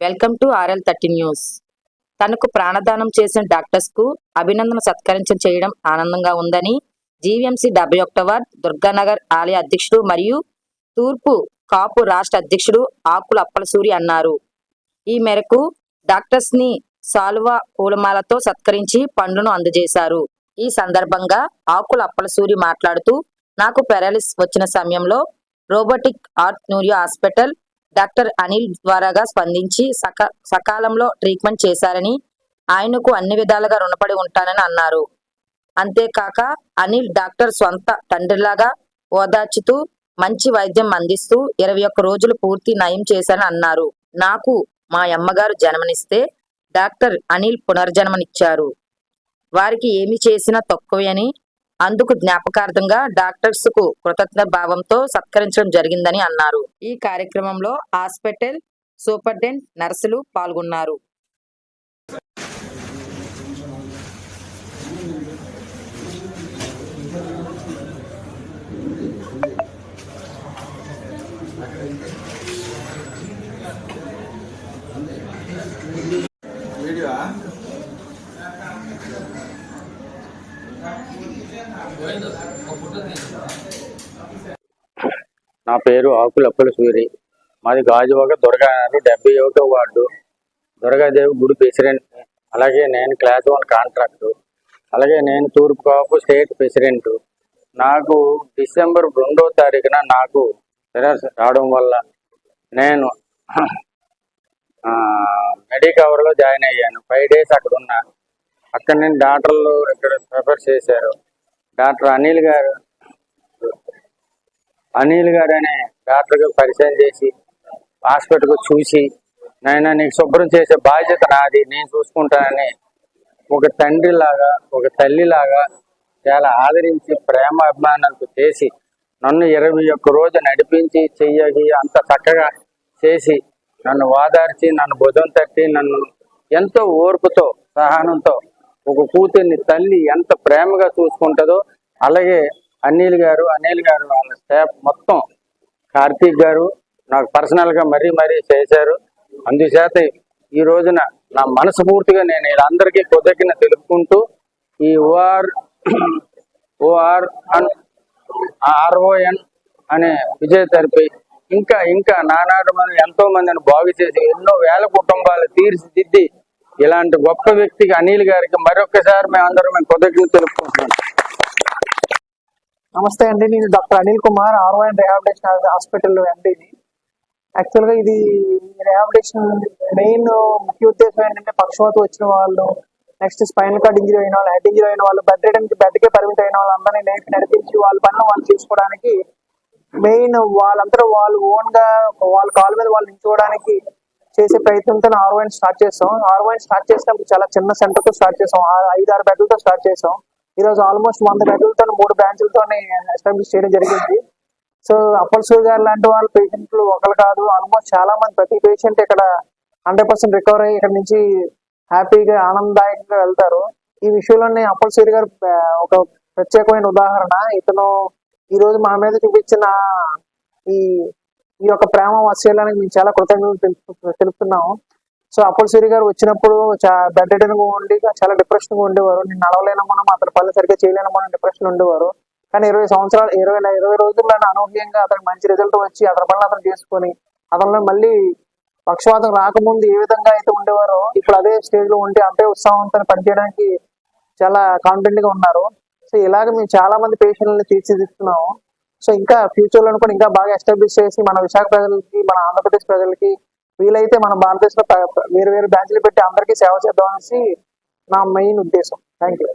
Welcome to RL thirty news. తనకు ప్రాణదానం చేసిన డాక్టర్స్కు అభినందన సత్కరించం చేయడం ఆనందంగా ఉందని జీవీఎంసీ డెబ్బై ఒకటవ వార్డ్ దుర్గానగర్ ఆలయ అధ్యక్షుడు మరియు తూర్పు కాపు రాష్ట్ర అధ్యక్షుడు ఆకుల అప్పలసూరి అన్నారు. ఈ మేరకు డాక్టర్స్ని సాల్వా పూలమాలతో సత్కరించి పండ్లను అందజేశారు. ఈ సందర్భంగా ఆకుల అప్పలసూరి మాట్లాడుతూ నాకు పెరాలిస్ వచ్చిన సమయంలో రోబోటిక్ ఆర్ట్ న్యూరియో హాస్పిటల్ డాక్టర్ అనిల్ ద్వారాగా స్పందించి సక సకాలంలో ట్రీట్మెంట్ చేశారని ఆయనకు అన్ని విధాలుగా రుణపడి ఉంటానని అన్నారు. అంతేకాక అనిల్ డాక్టర్ స్వంత తండ్రిలాగా ఓదార్చుతూ మంచి వైద్యం అందిస్తూ ఇరవై ఒక్క రోజులు పూర్తి నయం చేశానని అన్నారు. నాకు మా అమ్మగారు జన్మనిస్తే డాక్టర్ అనిల్ పునర్జన్మనిచ్చారు. వారికి ఏమి చేసినా తక్కువే అని అందుకు జ్ఞాపకార్థంగా డాక్టర్స్కు కృతజ్ఞ భావంతో సత్కరించడం జరిగిందని అన్నారు. ఈ కార్యక్రమంలో హాస్పిటల్ సూపర్డెంట్ నర్సులు పాల్గొన్నారు. నా పేరు ఆకుల అప్పుల సూరి. మాది గాజువాక దుర్గానగర్ డెబ్బై ఒకటో వార్డు. దుర్గాదేవి గుడి ప్రెసిడెంట్. అలాగే నేను క్లాస్ వన్ కాంట్రాక్టు. అలాగే నేను తూర్పు కాపు స్టేట్ ప్రెసిడెంట్. నాకు డిసెంబర్ రెండో తారీఖున నాకు ఫిరర్స్ రావడం వల్ల నేను మెడికవర్లో జాయిన్ అయ్యాను. ఫైవ్ డేస్ అక్కడ ఉన్నా అక్కడ నేను డాక్టర్లు ఇక్కడ ప్రిఫర్ చేశారు. డాక్టర్ అనిల్ గారు అనిల్ గారు అనే డాక్టర్కి పరిచయం చేసి హాస్పిటల్కి చూసి నాయన నీకు శుభ్రం చేసే బాధ్యత నాది నేను చూసుకుంటానని ఒక తండ్రి లాగా ఒక తల్లిలాగా చాలా ఆదరించి ప్రేమ అభిమానాలకు చేసి నన్ను ఇరవై ఒక్క రోజు నడిపించి చెయ్యగి అంత చక్కగా చేసి నన్ను వాదార్చి నన్ను భుజం తట్టి నన్ను ఎంతో ఓర్పుతో సహనంతో ఒక కూతుర్ని తల్లి ఎంత ప్రేమగా చూసుకుంటుందో అలాగే అనిల్ గారు అనిల్ గారు వాళ్ళ స్టాఫ్ మొత్తం కార్తీక్ గారు నాకు పర్సనల్గా మరీ మరీ చేశారు. అందుచేత ఈ రోజున నా మనస్ఫూర్తిగా నేను వీళ్ళందరికీ కృతజ్ఞత తెలుపుకుంటూ ఈ ఓఆర్ ఓఆర్ ఆర్ఓఎన్ అనే విజయ థెరపీ ఇంకా ఇంకా నానాడు మంది ఎంతో మందిని బాగు చేసి ఎన్నో వేల కుటుంబాలు తీర్చిదిద్ది ఇలాంటి గొప్ప వ్యక్తికి అనిల్ గారికి మరొకసారి మేము మేము కృతజ్ఞత తెలుపుకుంటున్నాం. నమస్తే అండి నేను డాక్టర్ అనిల్ కుమార్ ఆర్వైన్ రిహాబిలిటేషన్ హాస్పిటల్ ఎండీని యాక్చువల్గా ఇది రిహాబిలిటేషన్ మెయిన్ ముఖ్య ఉద్దేశం ఏంటంటే పక్షవాతం వచ్చిన వాళ్ళు నెక్స్ట్ స్పైనల్ కార్డ్ ఇంజరీ అయిన వాళ్ళు హెడ్ ఇంజరీ అయిన వాళ్ళు బెడ్కి బెడ్కే పరిమితం అయిన వాళ్ళందరినీ లేపి నడిపించి వాళ్ళ పనులు వాళ్ళు చేసుకోవడానికి మెయిన్ వాళ్ళందరూ వాళ్ళు ఓన్గా వాళ్ళ కాళ్ళ మీద వాళ్ళు నిల్చోవడానికి చేసే ప్రయత్నంతో ఆర్వైన్ స్టార్ట్ చేస్తాం ఆర్వైన్ స్టార్ట్ చేసినప్పుడు చాలా చిన్న సెంటర్తో స్టార్ట్ చేసాం. ఆ- ఐదు ఆరు బెడ్లతో స్టార్ట్ చేసాం. ఈ రోజు ఆల్మోస్ట్ వంద బెడ్లతో మూడు బ్రాంచ్లతో ఎస్టాబ్లిష్ చేయడం జరిగింది. సో అప్పల్సూర్ గారు లాంటి వాళ్ళ పేషెంట్లు ఒకరు కాదు ఆల్మోస్ట్ చాలా మంది. ప్రతి పేషెంట్ ఇక్కడ హండ్రెడ్ పర్సెంట్ రికవర్ అయ్యి ఇక్కడ నుంచి హ్యాపీగా ఆనందదాయకంగా వెళ్తారు. ఈ విషయంలోనే అప్పల్సూరి గారు ఒక ప్రత్యేకమైన ఉదాహరణ. ఇతను ఈ రోజు మా మీద చూపించిన ఈ ఈ యొక్క ప్రేమ వశ్యాలానికి మేము చాలా కృతజ్ఞతలు తెలుపు తెలుపుతున్నాము. సో అప్పల్సూరి గారు వచ్చినప్పుడు బెడ్గా ఉండి చాలా డిప్రెషన్గా ఉండేవారు. నేను నడవలేనమ్మా అతను పనులు సరిగ్గా చేయలేనమ్మా డిప్రెషన్ ఉండేవారు. కానీ ఇరవై సంవత్సరాలు ఇరవై ఇరవై రోజుల్లో అనూహ్యంగా అతనికి మంచి రిజల్ట్ వచ్చి అతని పనులు అతను చేసుకొని అతనిలో మళ్ళీ పక్షవాతం రాకముందు ఏ విధంగా అయితే ఉండేవారో ఇప్పుడు అదే స్టేజ్లో ఉంటే అంతే ఉత్సాహంతో పనిచేయడానికి చాలా కాన్ఫిడెంట్గా ఉన్నారు. సో ఇలాగ మేము చాలా మంది పేషెంట్లని తీర్చిదిస్తున్నాము సో ఇంకా ఫ్యూచర్లో కూడా ఇంకా బాగా ఎస్టాబ్లిష్ చేసి మన విశాఖ ప్రజలకి మన ఆంధ్రప్రదేశ్ ప్రజలకి వీలైతే మన భారతదేశంలో వేరు వేరు బ్రాంచ్లు పెట్టి అందరికీ సేవ చేద్దాం అనేసి నా మెయిన్ ఉద్దేశం. Thank you